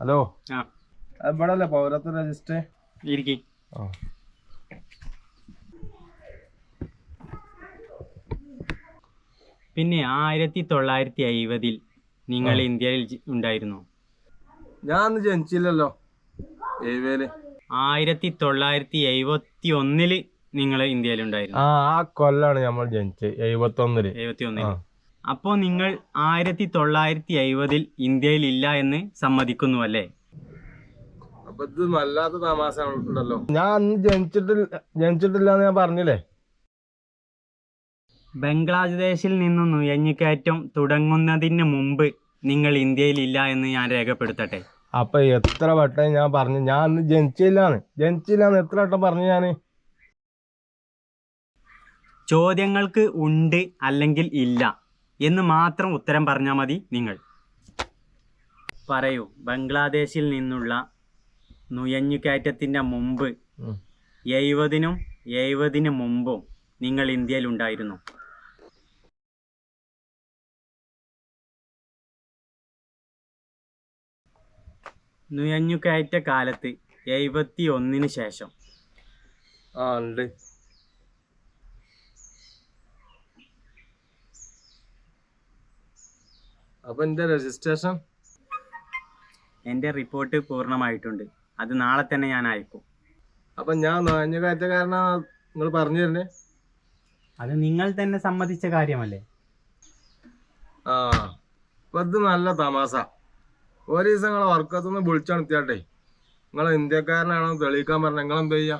Hello. ഇവിടെ അല്ലേ പൗരത്വ രജിസ്റ്റർ? ഇരിക്കും. പിന്നെ ആയിരത്തി തൊള്ളായിരത്തി അയ്പതിൽ നിങ്ങൾ ഇന്ത്യയിൽ ഉണ്ടായിരുന്നു? ഞാൻ ജനിച്ചില്ലല്ലോ. ഏവേൽ ആയിരത്തി തൊള്ളായിരത്തി എഴുപത്തി ഒന്നിൽ നിങ്ങൾ ഇന്ത്യയിൽ ഉണ്ടായിരുന്നു. ആ ആ കൊല്ലാണ് നമ്മൾ ജനിച്ചത്. എഴുപത്തി ഒന്നിൽ എഴുപത്തി ഒന്നിൽ അപ്പോൾ നിങ്ങൾ ആയിരത്തി തൊള്ളായിരത്തി എഴുപതിൽ ഇന്ത്യയിൽ ഇല്ല എന്ന് സമ്മതിക്കുന്നു അല്ലേ അപ്പൊ ഇത് വല്ലാത്ത തമാശ ഉണ്ടല്ലോ. ഞാൻ അന്ന് ജനിച്ചിട്ടില്ല ജനിച്ചിട്ടില്ല എന്ന് ഞാൻ പറഞ്ഞില്ലേ? ബംഗ്ലാദേശിൽ നിന്നും നുഴഞ്ഞുകയറ്റം തുടങ്ങുന്നതിന് മുമ്പ് നിങ്ങൾ ഇന്ത്യയിൽ ഇല്ല എന്ന് ഞാൻ രേഖപ്പെടുത്തട്ടെ. അപ്പൊ എത്ര വട്ടം ഞാൻ പറഞ്ഞു ഞാൻ അന്ന് ജനിച്ചില്ലാന്ന്. ജനിച്ചില്ലാന്ന് എത്ര വട്ടം പറഞ്ഞു ഞാൻ? ചോദ്യങ്ങൾക്ക് ഉണ്ട് അല്ലെങ്കിൽ ഇല്ല. എന്ന് മാത്രം ഉത്തരം പറഞ്ഞാൽ മതി നിങ്ങൾ. പറയൂ ബംഗ്ലാദേശിൽ നിന്നുള്ള നുഴഞ്ഞുകയറ്റത്തിന്റെ മുമ്പ്. എഴുപതിനും എഴുപതിന് മുമ്പും നിങ്ങൾ ഇന്ത്യയിൽ ഉണ്ടായിരുന്നു. നുഴഞ്ഞുകയറ്റ കാലത്ത് എഴുപത്തി ഒന്നിന് ശേഷം ആ ഉണ്ട്. അപ്പൊ എന്റെ രജിസ്ട്രേഷൻ? എന്റെ റിപ്പോർട്ട് പൂർണമായിട്ടുണ്ട്. അത് നാളെ തന്നെ ഞാൻ അയക്കും. അപ്പൊ ഞാൻ നുഴഞ്ഞ കാരണം നിങ്ങൾ പറഞ്ഞു തരുന്നേ? അത് നിങ്ങൾ തന്നെ സമ്മതിച്ച കാര്യമല്ലേ? ആ അപ്പൊ ഇത് നല്ല തമാസ ഒരു ദിവസം നിങ്ങളെ വർക്കത്തുനിന്ന് വിളിച്ചണത്തിയാട്ടെ നിങ്ങൾ ഇന്ത്യക്കാരനാണോ തെളിയിക്കാൻ പറഞ്ഞ. നിങ്ങൾ എന്ത് ചെയ്യാ?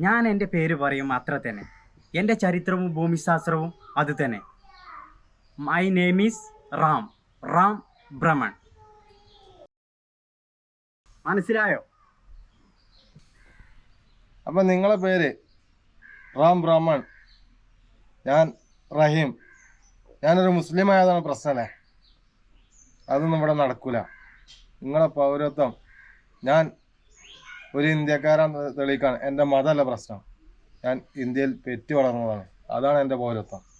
ഞാൻ എന്റെ പേര് പറയും അത്ര തന്നെ. എന്റെ ചരിത്രവും ഭൂമിശാസ്ത്രവും അത് തന്നെ. My name is Ram Ram ഭ്രമൺ മനസ്സിലായോ? അപ്പൊ നിങ്ങളെ പേര് റാം ബ്രാഹ്മൺ ഞാൻ റഹീം. ഞാനൊരു മുസ്ലിം ആയതാണ് പ്രശ്നമല്ലേ? അതൊന്നും ഇവിടെ നടക്കൂല. നിങ്ങളെ പൗരത്വം ഞാൻ ഒരു ഇന്ത്യക്കാരൻ തെളിയിക്കാണ്. എന്റെ മതമല്ല പ്രശ്നം. ഞാൻ ഇന്ത്യയിൽ പെറ്റി വളർന്നതാണ്. അതാണ് എന്റെ പൗരത്വം.